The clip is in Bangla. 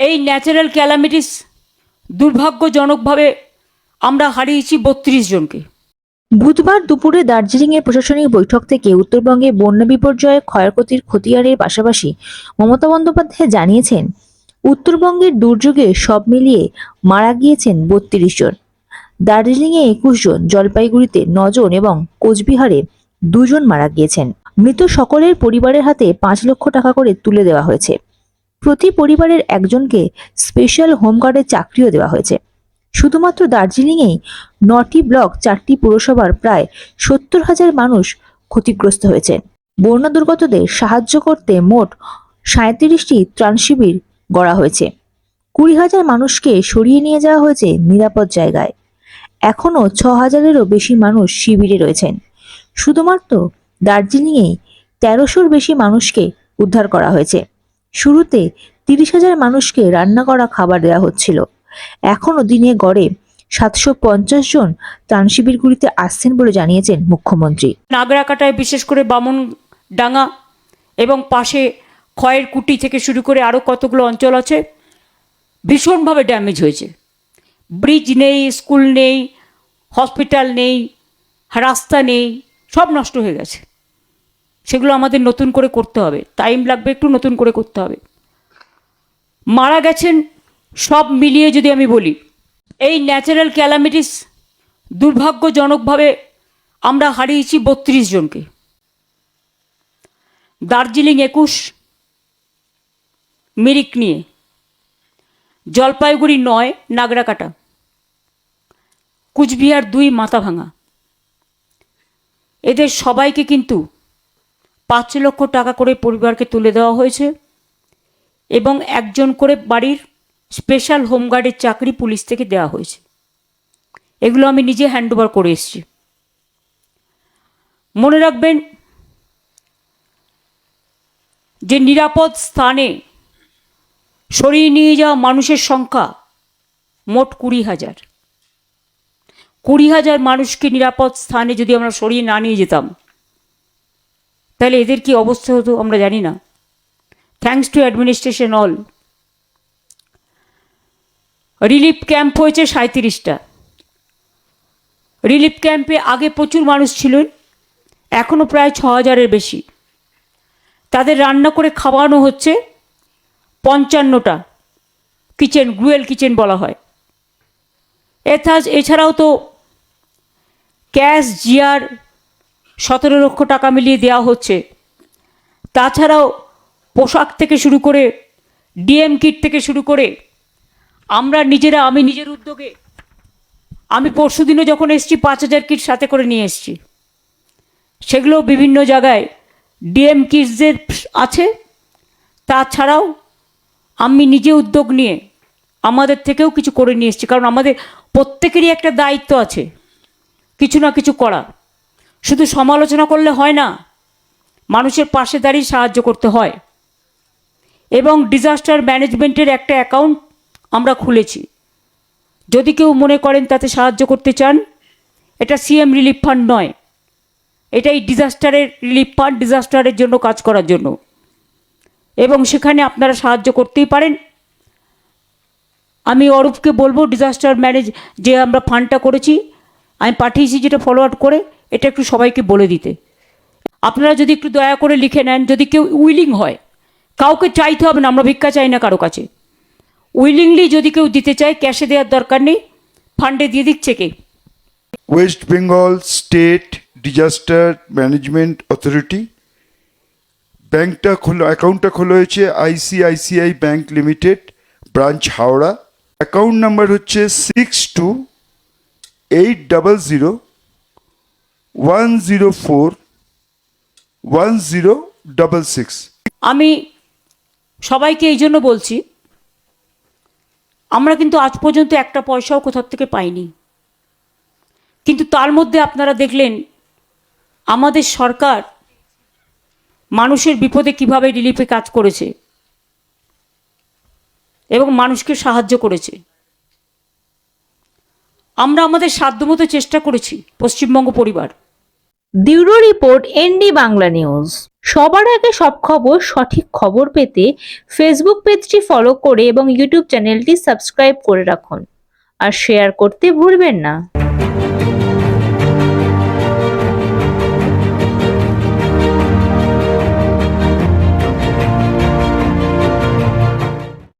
এই ন্যাচারাল ক্যালামিটিস দুর্ভাগ্যজনকভাবে আমরা হারিয়েছি বত্রিশ জনকে। বুধবার দুপুরে দার্জিলিংয়ের প্রশাসনিক বৈঠক থেকে উত্তরবঙ্গে বন্যা বিপর্যয়ে, ক্ষয়ক্ষতির খতিয়ানের পাশাপাশি মমতা বন্দ্যোপাধ্যায় জানিয়েছেন, উত্তরবঙ্গের দুর্যোগে সব মিলিয়ে মারা গিয়েছেন বত্রিশ জন। দার্জিলিংয়ে একুশ জন, জলপাইগুড়িতে নজন এবং কোচবিহারে দুজন মারা গিয়েছেন। মৃত সকলের পরিবারের হাতে পাঁচ লক্ষ টাকা করে তুলে দেওয়া হয়েছে। প্রতি পরিবারের একজনকে স্পেশাল হোমগার্ডের চাকরিও দেওয়া হয়েছে। শুধুমাত্র দার্জিলিংয়েই নটি ব্লক, চারটি পুরসভার প্রায় সত্তর হাজার মানুষ ক্ষতিগ্রস্ত হয়েছেন বন্যা দুর্গতদের সাহায্য করতে মোট সাঁত্রিশটি ত্রাণ শিবির গড়া হয়েছে। কুড়ি হাজার মানুষকে সরিয়ে নিয়ে যাওয়া হয়েছে নিরাপদ জায়গায়। এখনও ছ হাজারেরও বেশি মানুষ শিবিরে রয়েছেন। শুধুমাত্র দার্জিলিংয়েই তেরোশোর বেশি মানুষকে উদ্ধার করা হয়েছে। শুরুতে তিরিশ হাজার মানুষকে রান্না করা খাবার দেওয়া হচ্ছিল। এখনও দিনে গড়ে সাতশো পঞ্চাশ জন ত্রাণ শিবিরগুলিতে আসছেন বলে জানিয়েছেন মুখ্যমন্ত্রী। নাগরাকাটায় বিশেষ করে বামন ডাঙ্গা এবং পাশে ক্ষয়ের কুটি থেকে শুরু করে আরও কতগুলো অঞ্চল আছে, ভীষণভাবে ড্যামেজ হয়েছে। ব্রিজ নেই, স্কুল নেই, হসপিটাল নেই, রাস্তা নেই, সব নষ্ট হয়ে গেছে। সেগুলো আমাদের নতুন করে করতে হবে। টাইম লাগবে একটু নতুন করে করতে হবে। মারা গেছেন সব মিলিয়ে যদি আমি বলি, এই ন্যাচারাল ক্যালামিটিস দুর্ভাগ্যজনকভাবে আমরা হারিয়েছি বত্রিশ জনকে। দার্জিলিং একুশ, মিরিক নিয়ে। জলপাইগুড়ি নয়, নাগরাকাটা। কুচবিহার দুই মাথা ভাঙা এদের সবাইকে কিন্তু পাঁচ লক্ষ টাকা করে পরিবারকে তুলে দেওয়া হয়েছে এবং একজন করে বাড়ির স্পেশাল হোমগার্ডের চাকরি পুলিশ থেকে দেওয়া হয়েছে। এগুলো আমি নিজে হ্যান্ডওভার করে এসেছি। মনে রাখবেন, যে নিরাপদ স্থানে সরিয়ে নিয়ে যাওয়া মানুষের সংখ্যা মোট কুড়ি হাজার। কুড়ি হাজার মানুষকে নিরাপদ স্থানে যদি আমরা সরিয়ে না নিয়ে যেতাম তাহলে এদের কি অবস্থা হতো আমরা জানি না। Thanks to administration all relief camp হয়েছে সাঁত্রিশটা রিলিফ ক্যাম্পে আগে প্রচুর মানুষ ছিলেন এখনও প্রায় ছ হাজারের বেশি। তাদের রান্না করে খাওয়ানো হচ্ছে পঞ্চান্নটা, কিচেন, গ্রুয়েল কিচেন বলা হয়। এছাড়াও তো ক্যাশ জিয়ার সতেরো লক্ষ টাকা মিলিয়ে দেওয়া হচ্ছে। তাছাড়াও পোশাক থেকে শুরু করে ডিএম কিট থেকে শুরু করে আমরা নিজেরা, আমি নিজের উদ্যোগে, আমি পরশু দিনে যখন এসেছি, পাঁচ হাজার কিট সাথে করে নিয়ে এসেছি। সেগুলো বিভিন্ন জায়গায় ডিএম কিটসদের আছে। তাছাড়াও আমি নিজে উদ্যোগ নিয়ে আমাদের থেকেও কিছু করে নিয়ে এসেছি, কারণ আমাদের প্রত্যেকেরই একটা দায়িত্ব আছে কিছু না কিছু করা শুধু সমালোচনা করলে হয় না, মানুষের পাশে দাঁড়িয়ে সাহায্য করতে হয়। এবং ডিজাস্টার ম্যানেজমেন্টের একটা অ্যাকাউন্ট আমরা খুলেছি। যদি কেউ মনে করেন তাতে সাহায্য করতে চান, এটা সিএম রিলিফ ফান্ড নয়। এটাই ডিজাস্টারের রিলিফ ফান্ড ডিজাস্টারের জন্য কাজ করার জন্য। এবং সেখানে আপনারা সাহায্য করতেই পারেন। আমি অরূপকে বলব ডিজাস্টার ম্যানেজ যে আমরা ফান্ডটা করেছি, আমি পাঠিয়েছি যেটা ফলো করে এটা একটু সবাইকে বলে দিতে। আপনারা যদি একটু দয়া করে লিখে নেন, যদি কেউ উইলিং হয়, কাউকে চাইতে হবে না, আমরা ভিক্ষা চাই না কারও কাছে। উইলিংলি যদি কেউ দিতে চায়, ক্যাশে দেওয়ার দরকার নেই, ফান্ডে দিয়ে দিচ্ছে কে? West Bengal state disaster management authority, ব্যাংকটা খোলা, অ্যাকাউন্টটা খোলা হয়েছে ICICI bank limited, branch Howrah. Account number হচ্ছে six two eight double zero one zero four one zero double six আমি সবাইকে এই জন্য বলছি, আমরা কিন্তু আজ পর্যন্ত একটা পয়সাও কোথার থেকে পাইনি। কিন্তু তার মধ্যে আপনারা দেখলেন, আমাদের সরকার মানুষের বিপদে কীভাবে রিলিফে কাজ করেছে এবং মানুষকে সাহায্য করেছে। আমরা আমাদের সাধ্যমতো চেষ্টা করেছি, পশ্চিমবঙ্গ পরিবার। Bureau report, ND Bangla news. সবার আগে সব খবর, সঠিক খবর পেতে ফেসবুক পেজটি ফলো করে এবং ইউটিউব চ্যানেলটি সাবস্ক্রাইব করে রাখুন। আর শেয়ার করতে ভুলবেন না।